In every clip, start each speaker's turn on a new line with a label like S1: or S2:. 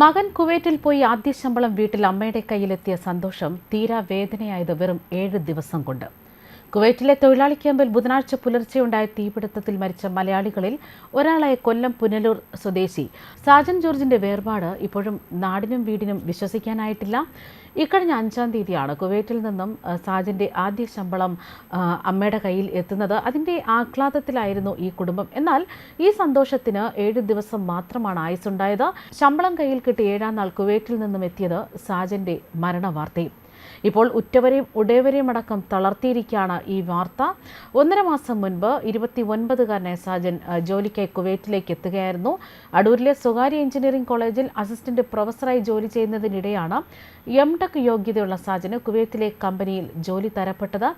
S1: മകൻ കുവൈറ്റിൽ പോയി ആദ്യ ശമ്പളം വീട്ടിൽ അമ്മയുടെ കയ്യിലെത്തിയ സന്തോഷം തീരാ വേദനയായത് വെറും ഏഴ് ദിവസം കൊണ്ട്. കുവൈറ്റിലെ തൊഴിലാളി ക്യാമ്പിൽ ബുധനാഴ്ച പുലർച്ചെയുണ്ടായ തീപിടുത്തത്തിൽ മരിച്ച മലയാളികളിൽ ഒരാളായ കൊല്ലം പുനലൂർ സ്വദേശി സാജൻ ജോർജിന്റെ വേർപാട് ഇപ്പോഴും നാടിനും വീടിനും വിശ്വസിക്കാനായിട്ടില്ല. ഇക്കഴിഞ്ഞ അഞ്ചാം തീയതിയാണ് കുവൈറ്റിൽ നിന്നും സാജന്റെ ആദ്യ ശമ്പളം അമ്മയുടെ കയ്യിൽ എത്തുന്നത്. അതിന്റെ ആഹ്ലാദത്തിലായിരുന്നു ഈ കുടുംബം. എന്നാൽ ഈ സന്തോഷത്തിന് ഏഴ് ദിവസം മാത്രമാണ് ആയുസുണ്ടായത് ശമ്പളം കയ്യിൽ കിട്ടി ഏഴാം നാൾ കുവൈറ്റിൽ നിന്നും എത്തിയത് സാജന്റെ മരണവാർത്തയും. ഇപ്പോൾ ഉറ്റവരെയും ഉടയവരെയും അടക്കം തളർത്തിയിരിക്കുകയാണ് ഈ വാർത്ത. ഒന്നര മാസം മുൻപ് ഇരുപത്തി ഒൻപതുകാരനായ സാജൻ ജോലിക്കായി കുവൈറ്റിലേക്ക് എത്തുകയായിരുന്നു. അടൂരിലെ സ്വകാര്യ എഞ്ചിനീയറിംഗ് കോളേജിൽ അസിസ്റ്റന്റ് പ്രൊഫസറായി ജോലി ചെയ്യുന്നതിനിടെയാണ് എം ടെക് യോഗ്യതയുള്ള സാജന് കുവൈത്തിലെ കമ്പനിയിൽ ജോലി തരപ്പെട്ടത്.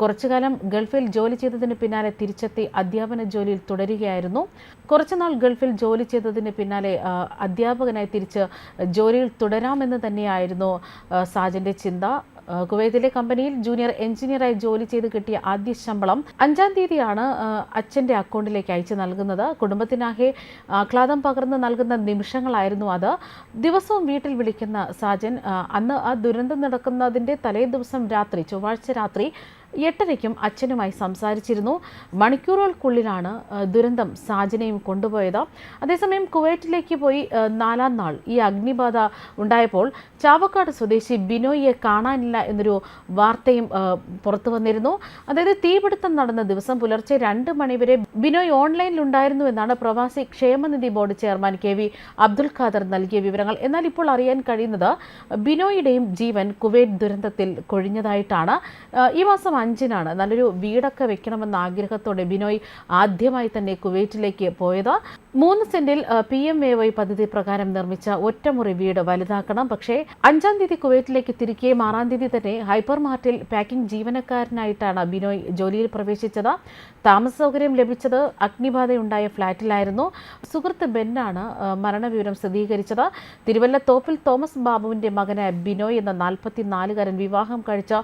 S1: കുറച്ചുകാലം ഗൾഫിൽ ജോലി ചെയ്തതിന് പിന്നാലെ തിരിച്ചെത്തി അധ്യാപന ജോലിയിൽ തുടരുകയായിരുന്നു. കുറച്ചുനാൾ ഗൾഫിൽ ജോലി ചെയ്തതിന് പിന്നാലെ അധ്യാപകനായി തിരിച്ച് ജോലിയിൽ തുടരാമെന്ന് തന്നെയായിരുന്നു സാജന്റെ ചിന്ത. ആ, കുവൈത്തിലെ കമ്പനിയിൽ ജൂനിയർ എഞ്ചിനീയറായി ജോലി ചെയ്ത് കിട്ടിയ ആദ്യ ശമ്പളം അഞ്ചാം തീയതിയാണ് അച്ഛന്റെ അക്കൗണ്ടിലേക്ക് അയച്ചു നൽകുന്നത്. കുടുംബത്തിനാകെ ആഹ്ലാദം പകർന്ന് നൽകുന്ന നിമിഷങ്ങളായിരുന്നു അത്. ദിവസവും വീട്ടിൽ വിളിക്കുന്ന സാജൻ അന്ന് ആ ദുരന്തം നടക്കുന്നതിന്റെ തലേ ദിവസം രാത്രി ചൊവ്വാഴ്ച രാത്രി എട്ടരയ്ക്കും അച്ഛനുമായി സംസാരിച്ചിരുന്നു. മണിക്കൂറുകൾക്കുള്ളിലാണ് ദുരന്തം സാജനയും കൊണ്ടുപോയത്. അതേസമയം കുവൈറ്റിലേക്ക് പോയി നാലാം നാൾ ഈ അഗ്നിബാധ ഉണ്ടായപ്പോൾ ചാവക്കാട് സ്വദേശി ബിനോയിയെ കാണാനില്ല എന്നൊരു വാർത്തയും പുറത്തു വന്നിരുന്നു. അതായത് തീപിടുത്തം നടന്ന ദിവസം പുലർച്ചെ രണ്ട് മണിവരെ ബിനോയ് ഓൺലൈനിൽ ഉണ്ടായിരുന്നു എന്നാണ് പ്രവാസി ക്ഷേമനിധി board chairman K V Abdul Khader നൽകിയ വിവരങ്ങൾ. എന്നാൽ ഇപ്പോൾ അറിയാൻ കഴിയുന്നത് ബിനോയുടെയും ജീവൻ കുവൈറ്റ് ദുരന്തത്തിൽ കൊഴിഞ്ഞതായിട്ടാണ്. ഈ മാസം അഞ്ചിനാണ്. നല്ലൊരു വീടൊക്കെ വെക്കണമെന്ന ആഗ്രഹത്തോടെ ബിനോയ് ആദ്യമായി തന്നെ കുവൈറ്റിലേക്ക് പോയത്. മൂന്ന് സെന്റിൽ പി എം എ വൈ പദ്ധതി പ്രകാരം നിർമ്മിച്ച ഒറ്റമുറി വീട് വലുതാക്കണം. പക്ഷേ അഞ്ചാം തീയതി കുവൈറ്റിലേക്ക് തിരികെ ആറാം തീയതി തന്നെ ഹൈപ്പർ മാർട്ടിൽ പാക്കിംഗ് ജീവനക്കാരനായിട്ടാണ് ബിനോയ് ജോലിയിൽ പ്രവേശിച്ചത്. താമസ സൗകര്യം ലഭിച്ചത് അഗ്നിബാധയുണ്ടായ ഫ്ളാറ്റിലായിരുന്നു. സുഹൃത്ത് ബെന്നാണ് മരണവിവരം സ്ഥിരീകരിച്ചത്. തിരുവല്ല തോപ്പിൽ തോമസ് ബാബുവിന്റെ മകനായ ബിനോയ് എന്ന നാൽപ്പത്തിനാലുകാരൻ വിവാഹം കഴിച്ച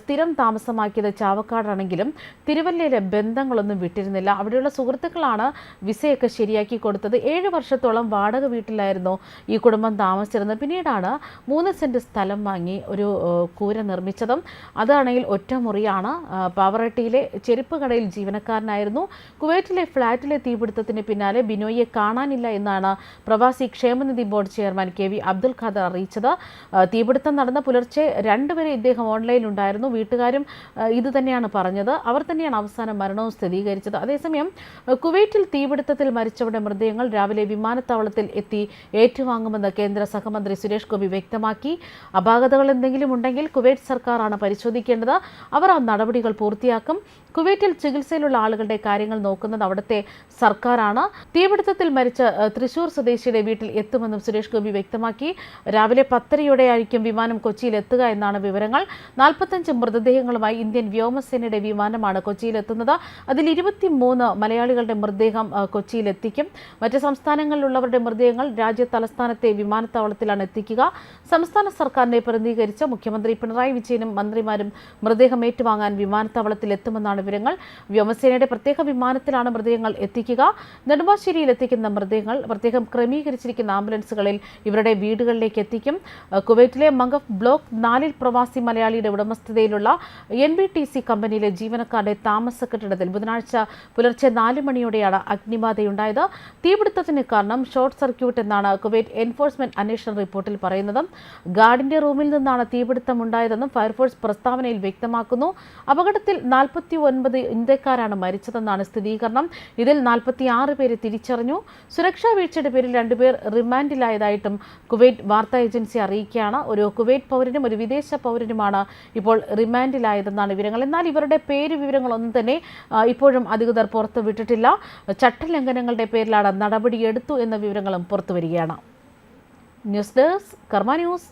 S1: സ്ഥിരം സ്ഥിരം താമസമാക്കിയത് ചാവക്കാടാണെങ്കിലും തിരുവല്ലയിലെ ബന്ധങ്ങളൊന്നും വിട്ടിരുന്നില്ല. അവിടെയുള്ള സുഹൃത്തുക്കളാണ് വിസയൊക്കെ ശരിയാക്കി കൊടുത്തത്. ഏഴ് വർഷത്തോളം വാടക വീട്ടിലായിരുന്നു ഈ കുടുംബം താമസിച്ചിരുന്നത്. പിന്നീടാണ് മൂന്ന് സെന്റ് സ്ഥലം വാങ്ങി ഒരു കൂര നിർമ്മിച്ചതും അതാണെങ്കിൽ ഒറ്റ മുറിയാണ്. പാവറട്ടിയിലെ ചെരുപ്പ് കടയിൽ ജീവനക്കാരനായിരുന്നു. കുവൈറ്റിലെ ഫ്ളാറ്റിലെ തീപിടുത്തത്തിന് പിന്നാലെ ബിനോയിയെ കാണാനില്ല എന്നാണ് പ്രവാസി ക്ഷേമനിധി board chairman K V Abdul Khader അറിയിച്ചത് തീപിടുത്തം നടന്ന പുലർച്ചെ രണ്ടുപേരെ ഇദ്ദേഹം ഓൺലൈനിലുണ്ടായിരുന്നു. വീട്ടുകാരും ഇത് തന്നെയാണ് പറഞ്ഞത്. അവർ തന്നെയാണ് അവസാനം മരണവും സ്ഥിരീകരിച്ചത്. അതേസമയം കുവൈറ്റിൽ തീപിടുത്തത്തിൽ മരിച്ചവരുടെ മൃതദേഹങ്ങൾ രാവിലെ വിമാനത്താവളത്തിൽ എത്തി ഏറ്റുവാങ്ങുമെന്ന് കേന്ദ്ര സഹമന്ത്രി സുരേഷ് ഗോപി വ്യക്തമാക്കി. അപാകതകൾ എന്തെങ്കിലും ഉണ്ടെങ്കിൽ കുവൈറ്റ് സർക്കാരാണ് പരിശോധിക്കേണ്ടത്. അവർ ആ നടപടികൾ പൂർത്തിയാക്കും. കുവൈറ്റിൽ ചികിത്സയിലുള്ള ആളുകളുടെ കാര്യങ്ങൾ നോക്കുന്നത് അവിടുത്തെ സർക്കാരാണ്. തീപിടുത്തത്തിൽ മരിച്ച തൃശൂർ സ്വദേശിയുടെ വീട്ടിൽ എത്തുമെന്നും സുരേഷ് ഗോപി വ്യക്തമാക്കി. രാവിലെ പത്തരയോടെയായിരിക്കും വിമാനം കൊച്ചിയിൽ എത്തുക എന്നാണ് വിവരങ്ങൾ. നാൽപ്പത്തഞ്ച് മൃതദേഹങ്ങളുമായി ഇന്ത്യൻ വ്യോമസേനയുടെ വിമാനമാണ് കൊച്ചിയിലെത്തുന്നത്. അതിൽ ഇരുപത്തിമൂന്ന് മലയാളികളുടെ മൃതദേഹം കൊച്ചിയിലെത്തിക്കും. മറ്റ് സംസ്ഥാനങ്ങളിലുള്ളവരുടെ മൃതദേഹങ്ങൾ രാജ്യ തലസ്ഥാനത്തെ വിമാനത്താവളത്തിലാണ് എത്തിക്കുക. സംസ്ഥാന സർക്കാരിനെ പ്രതിനിധീകരിച്ച മുഖ്യമന്ത്രി പിണറായി വിജയനും മന്ത്രിമാരും മൃതദേഹം ഏറ്റുവാങ്ങാൻ വിമാനത്താവളത്തിൽ എത്തുമെന്നാണ് വിവരങ്ങൾ. വ്യോമസേനയുടെ പ്രത്യേക വിമാനത്തിലാണ് മൃതദേഹങ്ങൾ എത്തിക്കുക. നെടുമ്പാശ്ശേരിയിൽ എത്തിക്കുന്ന മൃതദേഹങ്ങൾ പ്രത്യേകം ക്രമീകരിച്ചിരിക്കുന്ന ആംബുലൻസുകളിൽ ഇവരുടെ വീടുകളിലേക്ക് എത്തിക്കും. കുവൈറ്റിലെ മംഗഫ് ബ്ലോക്ക് നാലിൽ പ്രവാസി മലയാളിയുടെ ഉടമസ്ഥതയിലുള്ള എൻ ബി ടി സി കമ്പനിയിലെ ജീവനക്കാരുടെ താമസ കെട്ടിടത്തിൽ ബുധനാഴ്ച പുലർച്ചെ നാല് മണിയോടെയാണ് അഗ്നിബാധയുണ്ടായത്. തീപിടുത്തത്തിന് കാരണം ഷോർട്ട് സർക്യൂട്ട് എന്നാണ് കുവൈറ്റ് എൻഫോഴ്സ്മെന്റ് അന്വേഷണ റിപ്പോർട്ടിൽ പറയുന്നത്. ഗാർഡിന്റെ റൂമിൽ നിന്നാണ് തീപിടുത്തം ഉണ്ടായതെന്നും ഫയർഫോഴ്സ് പ്രസ്താവനയിൽ വ്യക്തമാക്കുന്നു. അപകടത്തിൽ നാൽപ്പത്തി ഒൻപത് ഇന്ത്യക്കാരാണ് മരിച്ചതെന്നാണ് സ്ഥിരീകരണം. ഇതിൽ നാൽപ്പത്തി ആറ് പേരെ തിരിച്ചറിഞ്ഞു. സുരക്ഷാ വീഴ്ചയുടെ പേരിൽ രണ്ടുപേർ റിമാൻഡിലായതായിട്ടും കുവൈറ്റ് വാർത്താ ഏജൻസി അറിയിക്കുകയാണ്. ഒരു കുവൈറ്റ് പൗരനും ഒരു വിദേശ പൗരനുമാണ് ഇപ്പോൾ റിമാൻഡിലായതെന്നാണ് വിവരങ്ങൾ. എന്നാൽ ഇവരുടെ പേര് വിവരങ്ങളൊന്നും തന്നെ ഇപ്പോഴും അധികൃതർ പുറത്തുവിട്ടിട്ടില്ല ചട്ടലംഘനങ്ങളുടെ പേരിലാണ് നടപടിയെടുത്തു എന്ന വിവരങ്ങളും പുറത്തുവരികയാണ് ന്യൂസ് ഡെസ്ക് കർമ്മ ന്യൂസ്.